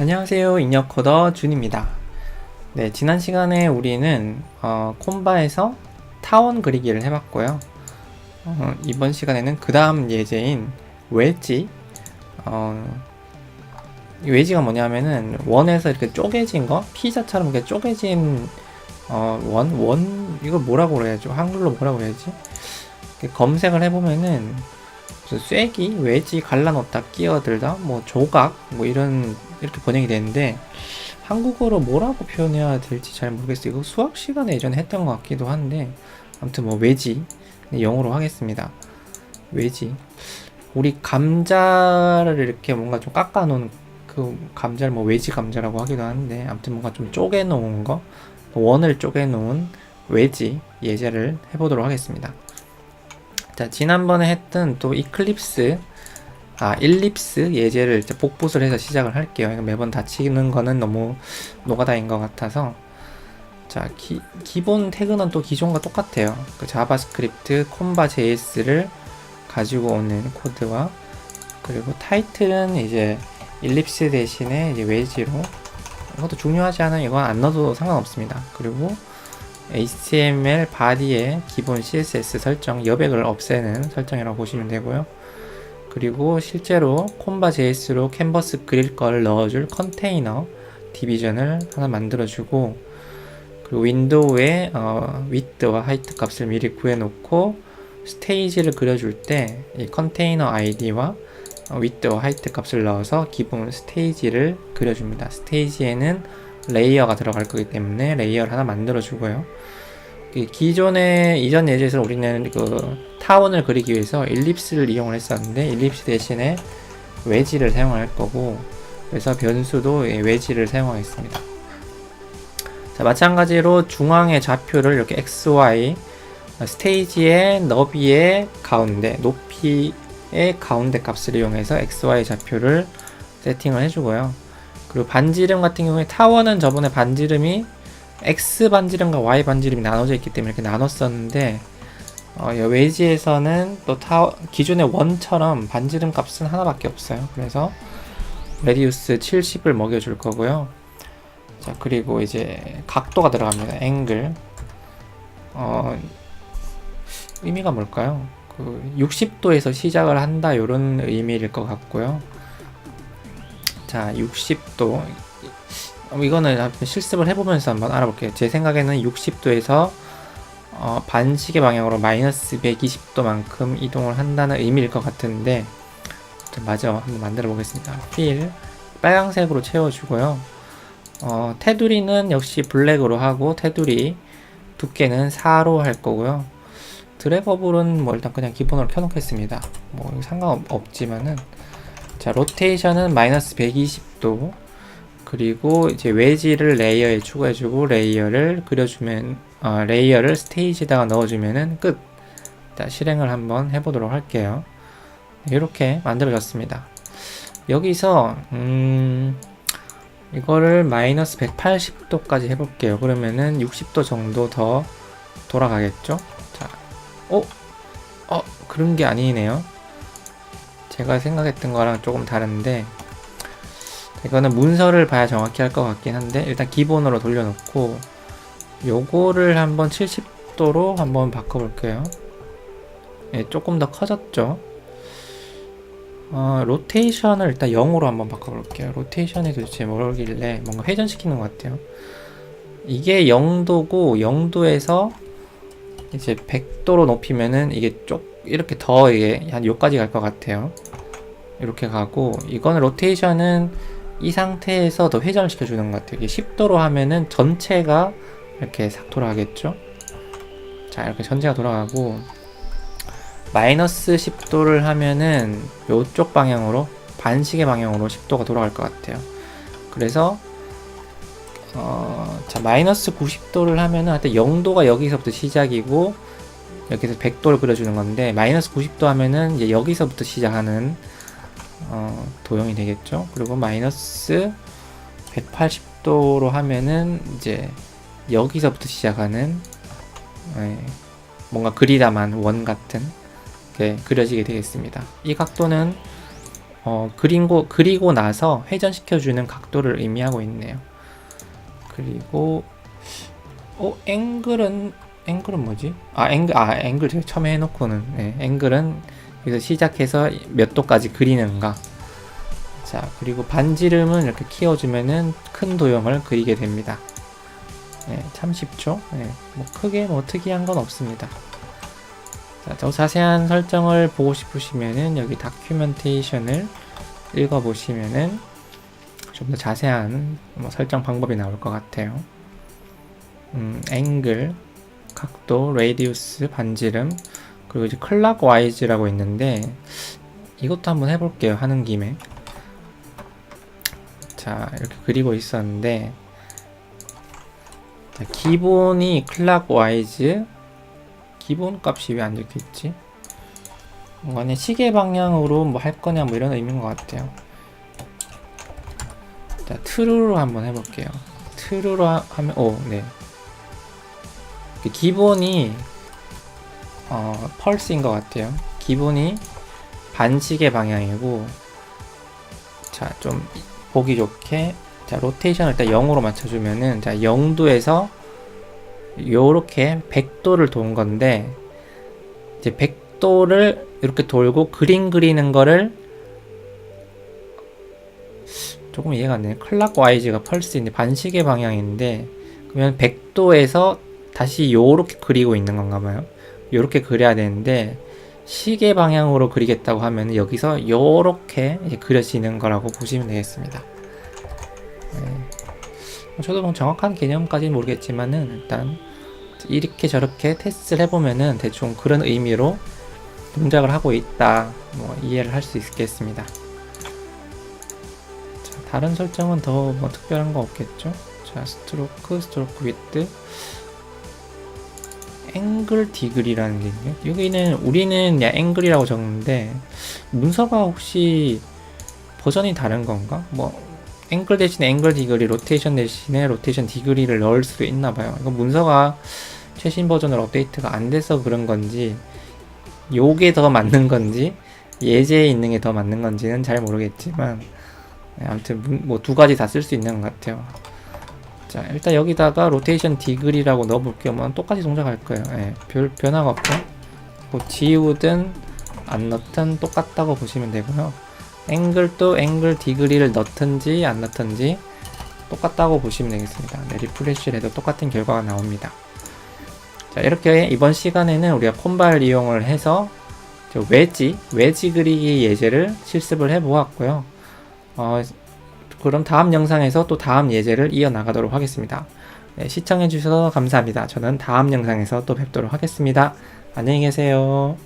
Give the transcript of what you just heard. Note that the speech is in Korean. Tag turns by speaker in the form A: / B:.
A: 안녕하세요. 인력코더 준입니다. 네, 지난 시간에 우리는 어, 콤바에서 타원 그리기를 해봤고요. 어, 이번 시간에는 그 다음 예제인 웨지. 어, 이 웨지가 뭐냐면은 원에서 이렇게 쪼개진 거, 피자처럼 이렇게 쪼개진 어, 원, 원 이걸 뭐라고 그래야죠? 한글로 뭐라고 해야지? 검색을 해보면은 무슨 쐐기, 외지, 갈라놓다, 끼어들다, 뭐 조각, 뭐 이런 이렇게 번역이 되는데 한국어로 뭐라고 표현해야 될지 잘 모르겠어요. 이거 수학 시간에 예전에 했던 것 같기도 한데 아무튼 뭐 외지 네, 영어로 하겠습니다. 외지. 우리 감자를 이렇게 뭔가 좀 깎아놓은 그 감자를 뭐 외지 감자라고 하기도 하는데 아무튼 뭔가 좀 쪼개놓은 거 원을 쪼개놓은 외지 예제를 해보도록 하겠습니다. 자 지난번에 했던 또 이클립스 아, 일립스 예제를 이제 복붙을 해서 시작을 할게요. 이거 매번 다 치는 거는 너무 노가다인 것 같아서. 자, 기, 기본 태그는 또 기존과 똑같아요. 그 자바스크립트 콤바 JS를 가지고 오는 코드와 그리고 타이틀은 이제 일립스 대신에 이제 웨지로 이것도 중요하지 않아요. 이건 안 넣어도 상관없습니다. 그리고 HTML 바디의 기본 CSS 설정 여백을 없애는 설정이라고 보시면 되고요. 그리고 실제로 콤바 JS로 캔버스 그릴 거를 넣어줄 컨테이너 디비전을 하나 만들어주고 그리고 윈도우에 어, 위드와 하이트 값을 미리 구해놓고 스테이지를 그려줄 때 이 컨테이너 아이디와 어, 위드와 하이트 값을 넣어서 기본 스테이지를 그려줍니다. 스테이지에는 레이어가 들어갈 거기 때문에 레이어를 하나 만들어 주고요. 그 기존의 이전 예제에서 우리는 그 타원을 그리기 위해서 일립스를 이용을 했었는데 일립스 대신에 외지를 사용할 거고 그래서 변수도 외지를 사용하겠습니다. 자 마찬가지로 중앙의 좌표를 이렇게 x, y 스테이지의 너비의 가운데 높이의 가운데 값을 이용해서 x, y 좌표를 세팅을 해주고요. 그리고 반지름 같은 경우에 타원은 저번에 반지름이 X 반지름과 Y 반지름이 나눠져 있기 때문에 이렇게 나눴었는데 어, 이 웨지에서는 또 타, 기존의 원처럼 반지름 값은 하나밖에 없어요. 그래서 레디우스 70을 먹여줄 거고요. 자 그리고 이제 각도가 들어갑니다. 앵글 어, 의미가 뭘까요? 그 60도에서 시작을 한다 이런 의미일 것 같고요. 자 60도 어, 이거는 실습을 해보면서 한번 알아볼게요. 제 생각에는 60도에서 어, 반시계 방향으로 마이너스 120도만큼 이동을 한다는 의미일 것 같은데 맞아 한번 만들어 보겠습니다. 필 빨강색으로 채워주고요. 어, 테두리는 역시 블랙으로 하고 테두리 두께는 4로 할 거고요. 드래거블은 뭐 일단 그냥 기본으로 켜놓겠습니다. 뭐 상관없지만은 자 로테이션은 마이너스 120도 그리고 이제 외지를 레이어에 추가해주고 레이어를 그려주면 어, 레이어를 스테이지에다가 넣어주면은 끝. 자, 실행을 한번 해보도록 할게요. 이렇게 만들어졌습니다. 여기서 음, 이거를 마이너스 180도까지 해볼게요. 그러면은 60도 정도 더 돌아가겠죠? 자, 어, 어 그런 게 아니네요. 제가 생각했던 거랑 조금 다른데 이거는 문서를 봐야 정확히 할 것 같긴 한데 일단 기본으로 돌려놓고 요거를 한번 70도로 한번 바꿔볼게요. 예, 조금 더 커졌죠? 어, 로테이션을 일단 0으로 한번 바꿔볼게요. 로테이션이 도대체 뭐길래 뭔가 회전시키는 것 같아요. 이게 0도고 0도에서 이제 100도로 높이면은 이게 쪽 이렇게 더 이게 한 요까지 갈 것 같아요 이렇게 가고 이거는 로테이션은 이 상태에서 더 회전을 시켜주는 것 같아요. 이게 10도로 하면은 전체가 이렇게 싹 돌아가겠죠? 자, 이렇게 전체가 돌아가고, 마이너스 10도를 하면은 이쪽 방향으로, 반시계 방향으로 10도가 돌아갈 것 같아요. 그래서, 어, 자, 마이너스 90도를 하면은 하여튼 0도가 여기서부터 시작이고, 여기서 100도를 그려주는 건데, 마이너스 90도 하면은 이제 여기서부터 시작하는 어, 도형이 되겠죠. 그리고 마이너스 180도로 하면은 이제 여기서부터 시작하는 예, 뭔가 그리다만 원 같은 게 그려지게 되겠습니다. 이 각도는 어, 그리고, 그리고 나서 회전시켜주는 각도를 의미하고 있네요. 그리고, 어, 앵글은, 앵글은 뭐지? 아, 앵글, 아, 앵글 제가 처음에 해놓고는, 네, 앵글은 여기서 시작해서 몇 도까지 그리는가. 자, 그리고 반지름은 이렇게 키워주면은 큰 도형을 그리게 됩니다. 네, 참 쉽죠? 네, 뭐 크게 뭐 특이한 건 없습니다. 자, 더 자세한 설정을 보고 싶으시면은 여기 다큐멘테이션을 읽어보시면은 좀 더 자세한 뭐 설정 방법이 나올 것 같아요. 음, 앵글, 각도, 레디우스, 반지름, 그리고 이제 클락 와이즈라고 있는데 이것도 한번 해볼게요. 하는 김에. 자, 이렇게 그리고 있었는데 자, 기본이 클락 와이즈 기본 값이 왜 안 적혀있지? 뭔가 시계 방향으로 뭐 할 거냐 뭐 이런 의미인 것 같아요. 자, 트루로 한번 해볼게요. 하- 하면, 오, 네. 그 기본이, 어, 펄스인 것 같아요. 기본이 반시계 방향이고, 자, 좀 보기 좋게, 자, 로테이션을 일단 0으로 맞춰주면은, 자, 0도에서 요렇게 100도를 도는 건데 이제 100도를 이렇게 돌고 그림 그리는 거를 조금 이해가 안 되네. 클락 와이즈가 펄스인데 반시계 방향인데 그러면 100도에서 다시 요렇게 그리고 있는 건가 봐요. 요렇게 그려야 되는데 시계 방향으로 그리겠다고 하면 여기서 이제 그려지는 거라고 보시면 되겠습니다. 네. 저도 뭐 정확한 개념까지는 모르겠지만은 일단 이렇게 저렇게 테스트를 해보면은 대충 그런 의미로 동작을 하고 있다 뭐 이해를 할 수 있겠습니다. 자, 다른 설정은 더 뭐 특별한 거 없겠죠? 자 스트로크, 스트로크 위드, 앵글 디그리라는 게 있네요. 여기는 우리는 그냥 앵글이라고 적는데 문서가 혹시 버전이 다른 건가? 뭐 앵글 대신에 앵글 디그리, 로테이션 대신에 로테이션 디그리를 넣을 수도 있나 봐요. 이거 문서가 최신 버전으로 업데이트가 안 돼서 그런 건지, 요게 더 맞는 건지, 예제에 있는 게 더 맞는 건지는 잘 모르겠지만, 네, 아무튼 뭐 두 가지 다 쓸 수 있는 것 같아요. 자, 일단 여기다가 로테이션 디그리라고 넣어볼게요. 뭐 똑같이 동작할 거예요. 예, 별 변화가 없고, 뭐 지우든 안 넣든 똑같다고 보시면 되고요. 앵글도 앵글 디그리를 넣든지 안 넣든지 똑같다고 보시면 되겠습니다. 네, 리프레쉬를 해도 똑같은 결과가 나옵니다. 자, 이렇게 이번 시간에는 우리가 콤바를 이용을 해서 저 외지, 외지 그리기 예제를 실습을 해 보았고요. 어, 그럼 다음 영상에서 또 다음 예제를 이어나가도록 하겠습니다. 네, 시청해 주셔서 감사합니다. 저는 다음 영상에서 또 뵙도록 하겠습니다. 안녕히 계세요.